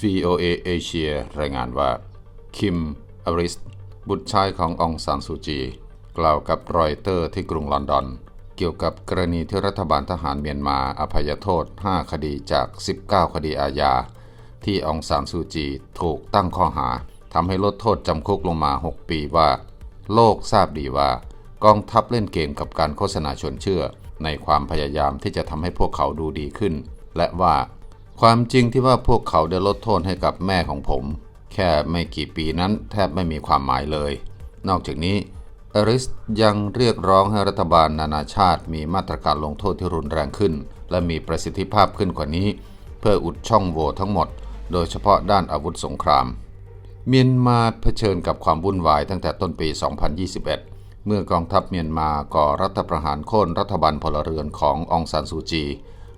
VOA เอเชียรายงานว่า คิม อริส บุตรชายขององซานซูจี กล่าวกับรอยเตอร์ที่กรุงลอนดอน เกี่ยวกับกรณีที่รัฐบาลทหารเมียนมาอภัยโทษ 5 คดีจาก 19 คดีอาญา ที่องซานซูจีถูกตั้งข้อหาทำให้ลดโทษจำคุกลงมา 6 ปีว่า โลกทราบดีว่า กองทัพเล่นเกมกับการโฆษณาชวนเชื่อ ในความพยายามที่จะทำให้พวกเขาดูดีขึ้น และว่า ความจริงที่ว่าพวกเขาได้ลดโทษให้กับแม่ของผม แค่ไม่กี่ปีนั้นแทบไม่มีความหมายเลย นอกจากนี้อริสยังเรียกร้องให้รัฐบาลนานาชาติมีมาตรการลงโทษที่รุนแรงขึ้น และมีประสิทธิภาพขึ้นกว่านี้ เพื่ออุดช่องโหว่ทั้งหมด โดยเฉพาะด้านอาวุธสงคราม เมียนมาเผชิญกับความวุ่นวายตั้งแต่ต้นปี 2021 เมื่อกองทัพเมียนมาก่อรัฐประหารโค่นรัฐบาลพลเรือนขององซานซูจี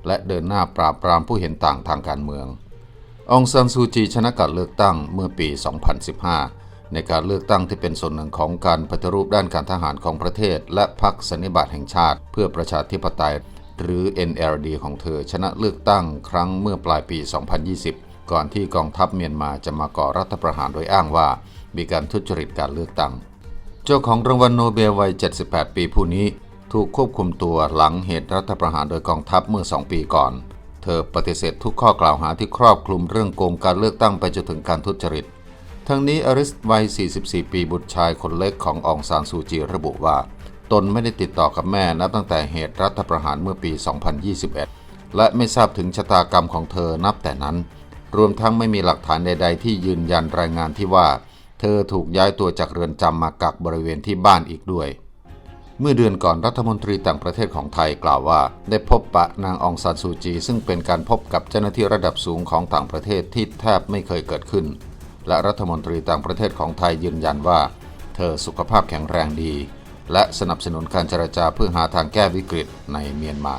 และเดินหน้าปราบปรามผู้เห็นต่างทางการเมือง องซานซูจีชนะการเลือกตั้งเมื่อปี 2015 ในการเลือกตั้งที่เป็นส่วนหนึ่งของการปฏิรูปด้านการทหารของประเทศ และพรรคสันนิบาตแห่งชาติ เพื่อประชาธิปไตย หรือ NLD ของเธอชนะเลือกตั้งครั้งเมื่อปลายปี 2020 ก่อนที่กองทัพเมียนมาจะมาก่อรัฐประหารโดยอ้างว่า มีการทุจริตการเลือกตั้ง เจ้าของรางวัลโนเบลวัย 78 ปีผู้นี้ ถูกควบคุมตัวหลังเหตุรัฐประหารโดยกองทัพเมื่อ 2 ปีก่อน เธอปฏิเสธทุกข้อกล่าวหาที่ครอบคลุมเรื่องโกงการเลือกตั้งไปจนถึงการทุจริต ทั้งนี้อริสวัย 44 ปีบุตรชายคนเล็กขององซานซูจีระบุว่า ตนไม่ได้ติดต่อกับแม่นับตั้งแต่เหตุรัฐประหารเมื่อปี 2021 และไม่ทราบถึงชะตากรรมของเธอนับแต่นั้น รวมทั้งไม่มีหลักฐานใด ๆ ที่ยืนยันรายงานที่ว่า เธอถูกย้ายตัวจากเรือนจำมากักบริเวณที่บ้านอีกด้วย เมื่อเดือนก่อนรัฐมนตรีต่างประเทศของไทยกล่าวว่า ได้พบปะนางองซานซูจี ซึ่งเป็นการพบกับเจ้าหน้าที่ระดับสูงของต่างประเทศที่แทบไม่เคยเกิดขึ้น และรัฐมนตรีต่างประเทศของไทยยืนยันว่า เธอสุขภาพแข็งแรงดี และสนับสนุนการเจรจาเพื่อหาทางแก้วิกฤตในเมียนมา